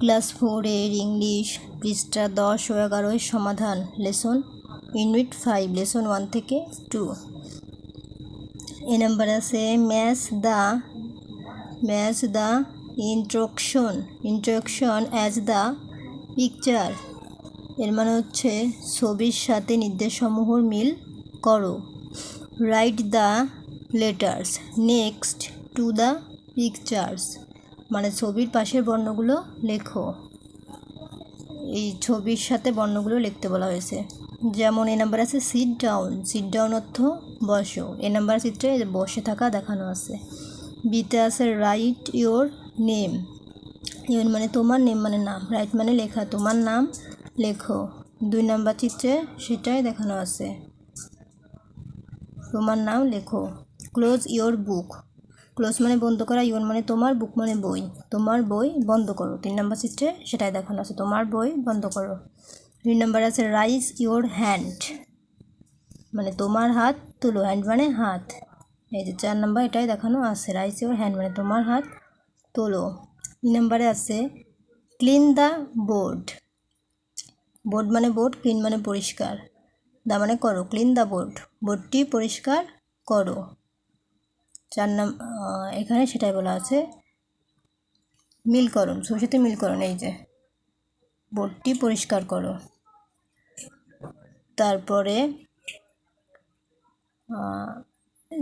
Class ফোরের English পৃষ্ঠা দশ ও এগারোয় সমাধান। Lesson unit five, lesson one থেকে টু। এ নাম্বার আছে, match the match the instruction instruction as the picture. এর মানে হচ্ছে ছবির সাথে নির্দেশসমূহর মিল করো। Write the letters, next to the pictures. মানে ছবির পাশের বর্ণগুলো লেখো। এই ছবির সাথে বর্ণগুলো লিখতে বলা হয়েছে। যেমন, এ নাম্বার আছে সিট ডাউন সিট ডাউন অর্থ বসো। এ নাম্বার চিত্রে বসে থাকা দেখানো আছে। বিতে আছে রাইট ইওর নেম ইওর মানে তোমার নেম মানে নাম। রাইট মানে লেখা। তোমার নাম লেখো। দুই নাম্বার চিত্রে সেটাই দেখানো আছে। তোমার নাম লেখো। ক্লোজ ইওর বুক ক্লোজ মানে বন্ধ করা, ইওর মানে তোমার, বুক মানে বই। তোমার বই বন্ধ করো। তিন নম্বর চিত্রে সেটাই দেখানো আছে। তোমার বই বন্ধ করো। দুই নম্বর আছে রাইস ইওর হ্যান্ড মানে তোমার হাত, তুলো। হ্যান্ড মানে হাত। এই যে চার নম্বর এটাই দেখানো আছে। রাইস ইওর হ্যান্ড মানে তোমার হাত, তোলো। তিন নম্বরে আছে ক্লিন দ্য বোর্ড বোর্ড মানে বোর্ড, ক্লিন মানে পরিষ্কার। দা মানে করো ক্লিন দ্য বোর্ড বোর্ডটি পরিষ্কার করো। চার নাম এখানে সেটাই বলা আছে। মিলকরণ সাথে মিলকরণ, এই যে। বোর্ডটি পরিষ্কার করো। তারপরে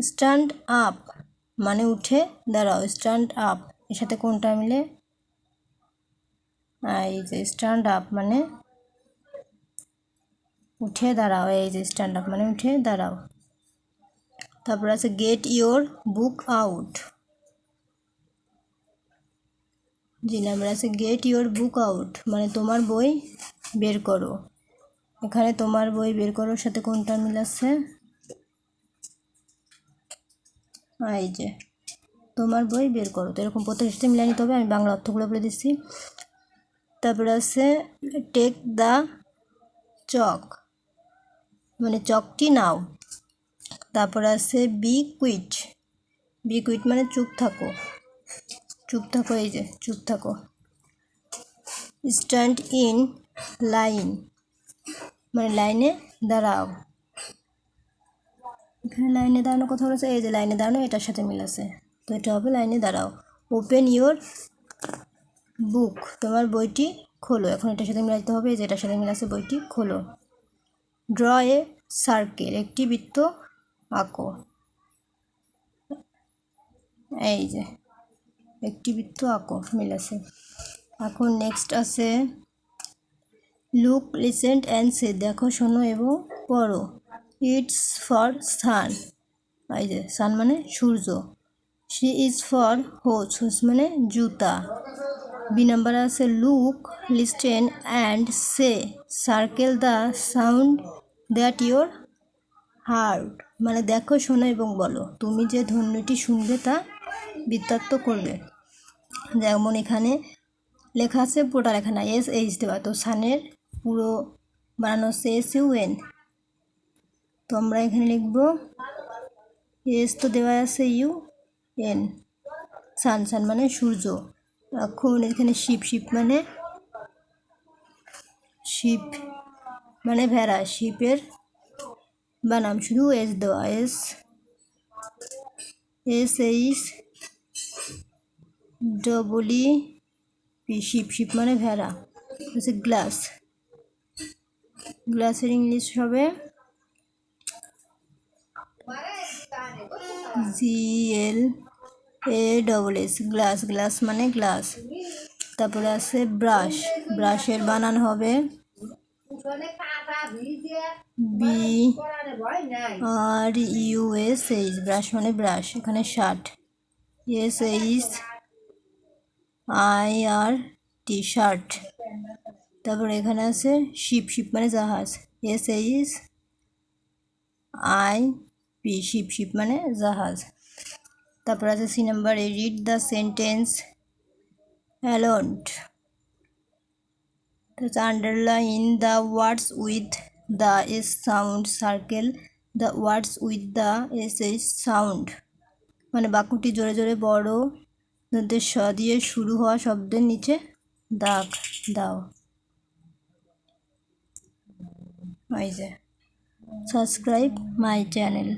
স্ট্যান্ড আপ মানে উঠে দাঁড়াও। স্ট্যান্ড আপ এর সাথে কোনটা মিলে? এই যে স্ট্যান্ড আপ মানে উঠে দাঁড়াও, এই যে স্ট্যান্ড আপ মানে উঠে দাঁড়াও। তারপর আছে get your book out G number আছে গেট ইওর বুক আউট মানে তোমার বই বের করো। এখানে তোমার বই বের করার সাথে কোনটা মিল আছে? এই যে, তোমার বই বের করো। তো এরকম প্রত্যেক সাথে মিলাই নিতে হবে, আমি বাংলা অর্থগুলো বলে দিচ্ছি। তারপরে আছে টেক দ্য চক মানে চকটি নাও। তারপরে আছে বি কুইট বি কুইট মানে চুপ থাকো। চুপ থাকো, এই যে, চুপ থাকো। স্ট্যান্ড ইন লাইন মানে লাইনে দাঁড়াও। এখানে লাইনে দাঁড়ানো কথা বলেছে, এই যে লাইনে দাঁড়ানো, এটার সাথে মিল আছে। তো এটা হবে লাইনে দাঁড়াও। ওপেন ইওর বুক, তোমার বইটি খোলো। এখন এটার সাথে মিলাইতে হবে, এই যে এটার সাথে মিল আছে, বইটি খোলো। ড্র এ সার্কেল, একটি বৃত্ত আঁকো। এই যে, একটি বৃত্ত আঁকো, মিল আছে। এখন নেক্সট আছে লুক লিসেন্ট অ্যান্ড সে দেখো, শোনো এবং পড়ো। ইটস ফর সান এই যে সান মানে সূর্য। C is for shoes shoes মানে জুতা। বি নাম্বার আছে look listen and say circle the sound that you hear মানে দেখো, শোনো এবং বলো। তুমি যে ধ্বনিটি শুনবে তা বৃত্তার্থ করবে। যেমন এখানে লেখা আছে, পুরোটা লেখা না এস এইচ দেওয়া। তো সানের পুরো বানানো হচ্ছে এস ইউ এন তো আমরা এখানে লিখব এস তো দেওয়া আছে ইউ এন সান সান মানে সূর্য। এখন এখানে শিব শিব মানে শিব মানে ভেড়া। শিপের বানাম শুধু এস দেওয়া S S H double E sheep sheep মানে ভেড়া, হচ্ছে গ্লাস গ্লাসের ইংলিশ হবে G L A double S glass glass মানে গ্লাস তারপরে আছে ব্রাশ ব্রাশের বানান হবে B R U S H brush মানে ব্রাশ এখানে shirt S H I R T shirt তারপর এখানে আছে শিপ শিপ মানে জাহাজ. S H I P ship ship মানে জাহাজ. তারপর আছে C number A read the sentence aloud underline the words with the S sound circle the words with the S S sound মানে বাক্যটি জোরে জোরে বড় স দিয়ে শুরু হওয়া শব্দের নিচে দাগ দাও। এই যে সাবস্ক্রাইব মাই চ্যানেল